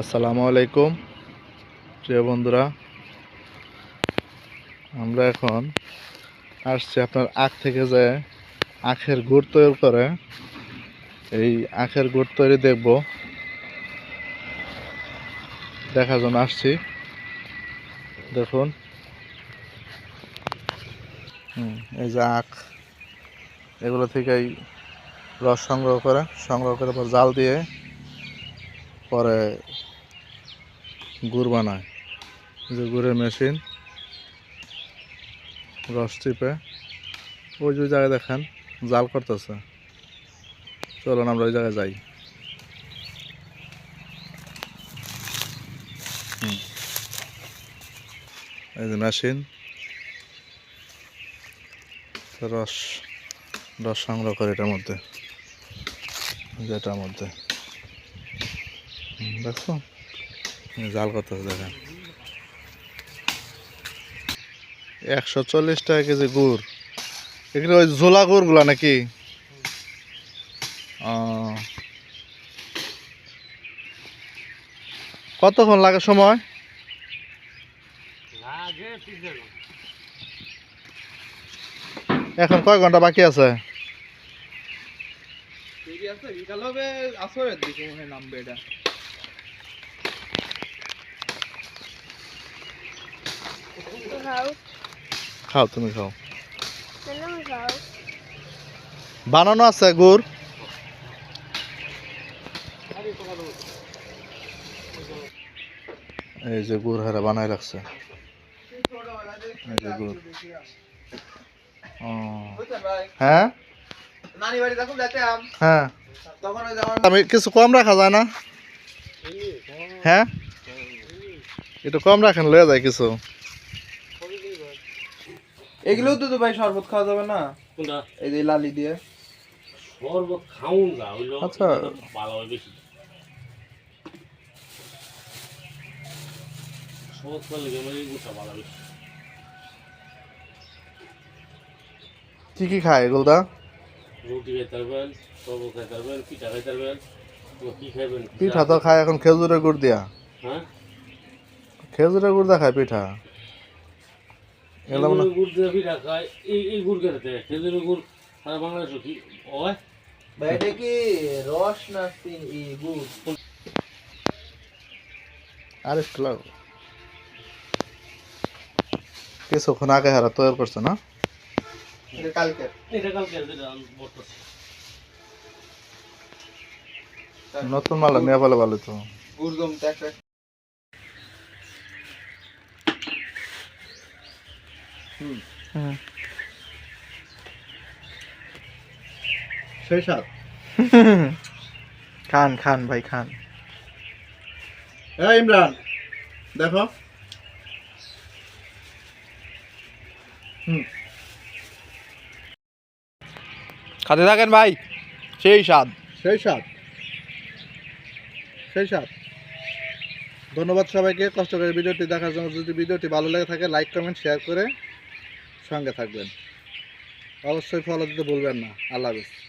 আসসালামু আলাইকুম, প্রিয় বন্ধুরা। আমরা এখন আসছি আপনার আখ থেকে যে আখের গুড় তৈরি করে। এই আখের গুড় তৈরি দেখব। দেখার জন্য আসছি। দেখুন। এই যে আখ, এগুলো থেকেই রস সংগ্রহ করে সংগ্রহ করে পর জাল দিয়ে পরে গুড় বানায়। যে গুড়ের মেশিন রস চিপে, ওই যে জায়গায় দেখেন, জাল করতেছে। চলুন আমরা ওই জায়গায় যাই। এই যে মেশিন রস রস সংগ্রহ করে এটার মধ্যে, যেটার মধ্যে। এই জাল কত দেখেন। একশো চল্লিশ টাকা কেজি গুড়। এগুলো ওই ঝোলা গুড়গুলো নাকি। কতক্ষণ লাগে সময়? এখন কয় ঘণ্টা বাকি আছে? বিকাল হবে আসরের দিকে মনে হয় নামবে এটা। খাও। খাও তুমি খাও। বানানো আছে গুড়। এই যে গুড় হারা বানাই রাখছে। এই যে গুড়। হ্যাঁ? হ্যাঁ। আমি কিছু কম রাখা যায় না। হ্যাঁ? একটু কম রাখেন লয়ে যায় কিছু। এগুলোও তো তো ভাই শরবত খাওয়া যাবে না? কোনটা? এই যে লালি দিয়ে। শরবত খাউন হইল আচ্ছা। ভালো হয় বেশি। শরবত খেলে এই গুড়টা ভালো বেশি। কি কি খায় এগুলদা রুটি খাইতে পারবেন শরবত খাইতে পারবেন পিঠা খাইতে পারবেন। তো কি খাইবেন? পিঠা তো খায় এখন খেজুরের গুড় দিয়া। হ্যাঁ? খেজুরের গুড় দা খায় পিঠা? গুড় দিয়ে পিঠা খায় এই এই গুড় খেতে খেজুরের গুড় সারা বাংলাদেশে কি? হয় ভাই কি রস না চিনি গুড়? আর একটু কিছুক্ষণ আগে হারা তৈরি করছে না? এটা কালকে এটা কালকে যেটা বলতেছি নতুন মাল নিয়ে বলে ভালো তো। গুড় একটা সেই সাত খান খান ভাই খান। হ্যাঁ ইমরান দেখো। খাতে থাকেন ভাই। সেই স্বাদ সেই সাত সেই সাত ধন্যবাদ সবাইকে কষ্ট করে ভিডিওটি দেখার জন্য। যদি ভিডিওটি ভালো লেগে থাকে লাইক কমেন্ট শেয়ার করে সঙ্গে থাকবেন। অবশ্যই ফলো দিতে ভুলবেন না। আল্লাহ হাফিজ।